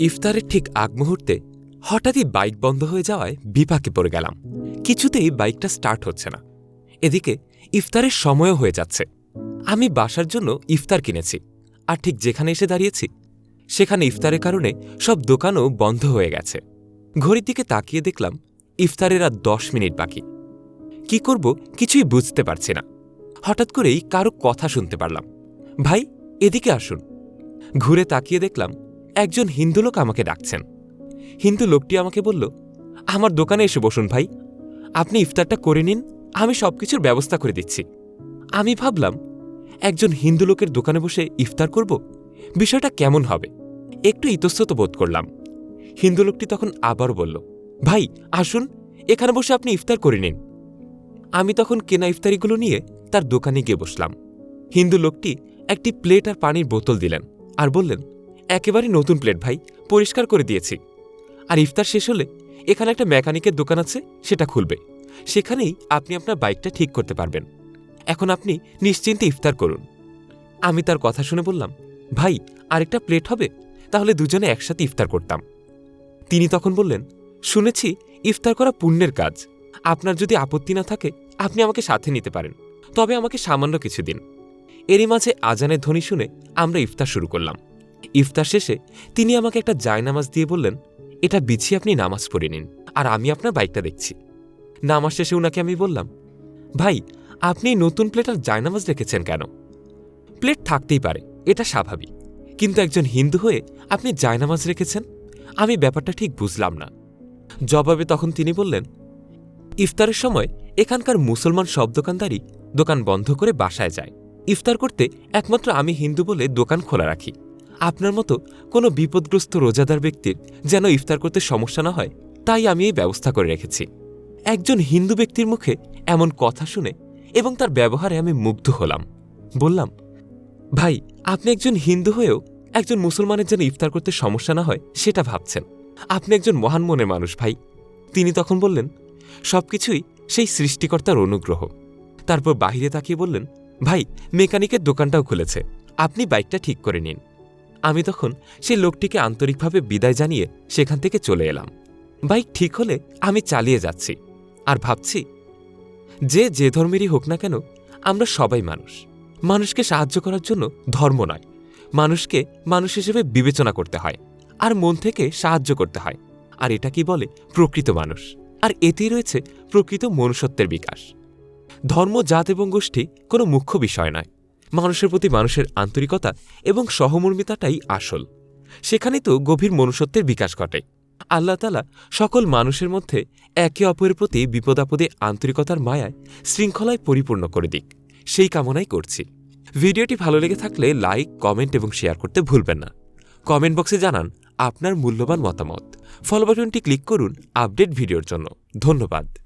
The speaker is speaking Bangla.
ইফতারের ঠিক আগ মুহূর্তে হঠাৎই বাইক বন্ধ হয়ে যাওয়ায় বিপাকে পড়ে গেলাম। কিছুতেই বাইকটা স্টার্ট হচ্ছে না। এদিকে ইফতারের সময়ও হয়ে যাচ্ছে। আমি বাসার জন্য ইফতার কিনেছি। আর ঠিক যেখানে এসে দাঁড়িয়েছি, সেখানে ইফতারের কারণে সব দোকানও বন্ধ হয়ে গেছে। ঘড়ির দিকে তাকিয়ে দেখলাম ইফতারের আর দশ মিনিট বাকি। কি করব কিছুই বুঝতে পারছি না। হঠাৎ করেই কারও কথা শুনতে পারলাম। ভাই, এদিকে আসুন। ঘুরে তাকিয়ে দেখলাম একজন হিন্দু লোক আমাকে ডাকছেন। হিন্দু লোকটি আমাকে বলল, আমার দোকানে এসে বসুন ভাই। আপনি ইফতারটা করে নিন, আমি সবকিছুর ব্যবস্থা করে দিচ্ছি। আমি ভাবলাম, একজন হিন্দু লোকের দোকানে বসে ইফতার করব, বিষয়টা কেমন হবে? একটু ইতস্তত বোধ করলাম। হিন্দু লোকটি তখন আবার বলল, ভাই, আসুন, এখানে বসে আপনি ইফতার করে নিন। আমি তখন কেনা ইফতারিগুলো নিয়ে তার দোকানে গিয়ে বসলাম। হিন্দু লোকটি একটি প্লেট আর পানির বোতল দিলেন আর বললেন একেবারে নতুন প্লেট ভাই, পরিষ্কার করে দিয়েছি। আর ইফতার শেষ হলে এখানে একটা মেকানিকের দোকান আছে, সেটা খুলবে। সেখানেই আপনি আপনার বাইকটা ঠিক করতে পারবেন। এখন আপনি নিশ্চিন্তে ইফতার করুন। আমি তার কথা শুনে বললাম, ভাই, আরেকটা প্লেট হবে? তাহলে দুজনে একসাথে ইফতার করতাম। তিনি তখন বললেন, শুনেছি ইফতার করা পুণ্যের কাজ। আপনার যদি আপত্তি না থাকে, আপনি আমাকে সাথে নিতে পারেন। তবে আমাকে সামান্য কিছু দিন। এরই মাঝে আজানের ধ্বনি শুনে আমরা ইফতার শুরু করলাম। ইফতার শেষে তিনি আমাকে একটা জায়নামাজ দিয়ে বললেন, এটা বিছিয়ে আপনি নামাজ পড়ে নিন, আর আমি আপনার বাইকটা দেখছি। নামাজ শেষে উনাকে আমি বললাম, ভাই, আপনি নতুন প্লেট আর জায়নামাজ রেখেছেন কেন? প্লেট থাকতেই পারে, এটা স্বাভাবিক, কিন্তু একজন হিন্দু হয়ে আপনি জায়নামাজ রেখেছেন? আমি ব্যাপারটা ঠিক বুঝলাম না। জবাবে তখন তিনি বললেন, ইফতারের সময় এখানকার মুসলমান সব দোকানদারই দোকান বন্ধ করে বাসায় যায়। ইফতার করতে একমাত্র আমি হিন্দু বলে দোকান খোলা রাখি। আপনার মতো কোনো বিপদগ্রস্ত রোজাদার ব্যক্তির যেন ইফতার করতে সমস্যা না হয়, তাই আমি এই ব্যবস্থা করে রেখেছি। একজন হিন্দু ব্যক্তির মুখে এমন কথা শুনে এবং তার ব্যবহারে আমি মুগ্ধ হলাম। বললাম, ভাই, আপনি একজন হিন্দু হয়েও একজন মুসলমানের যেন ইফতার করতে সমস্যা না হয়, সেটা ভাবছেন। আপনি একজন মহান মনের মানুষ, ভাই। তিনি তখন বললেন, সবকিছুই সেই সৃষ্টিকর্তার অনুগ্রহ। তারপর বাহিরে তাকিয়ে বললেন, ভাই, মেকানিকের দোকানটাও খুলেছে। আপনি বাইকটা ঠিক করে নিন। আমি তখন সেই লোকটিকে আন্তরিকভাবে বিদায় জানিয়ে সেখান থেকে চলে এলাম। বাইক ঠিক হলে আমি চালিয়ে যাচ্ছি আর ভাবছি, যে যে ধর্মেরই হোক না কেন, আমরা সবাই মানুষ। মানুষকে সাহায্য করার জন্য ধর্ম নয়। মানুষকে মানুষ হিসেবে বিবেচনা করতে হয় আর মন থেকে সাহায্য করতে হয়। আর এটা কি বলে? প্রকৃত মানুষ। আর এতেই রয়েছে প্রকৃত মনুষ্যত্বের বিকাশ। ধর্ম, জাত এবং গোষ্ঠী কোনো মুখ্য বিষয় নয়। মানুষের প্রতি মানুষের আন্তরিকতা এবং সহমর্মিতাটাই আসল। সেখানে তো গভীর মনুষ্যত্বের বিকাশ ঘটে। আল্লাহ তালা সকল মানুষের মধ্যে একে অপরের প্রতি বিপদাপদে আন্তরিকতার মায়ায় শৃঙ্খলায় পরিপূর্ণ করে দিক। সেই কামনাই করছি। ভিডিওটি ভালো লেগে থাকলে লাইক, কমেন্ট এবং শেয়ার করতে ভুলবেন না। কমেন্ট বক্সে জানান আপনার মূল্যবান মতামত। ফলো বাটনটি ক্লিক করুন আপডেট ভিডিওর জন্য। ধন্যবাদ।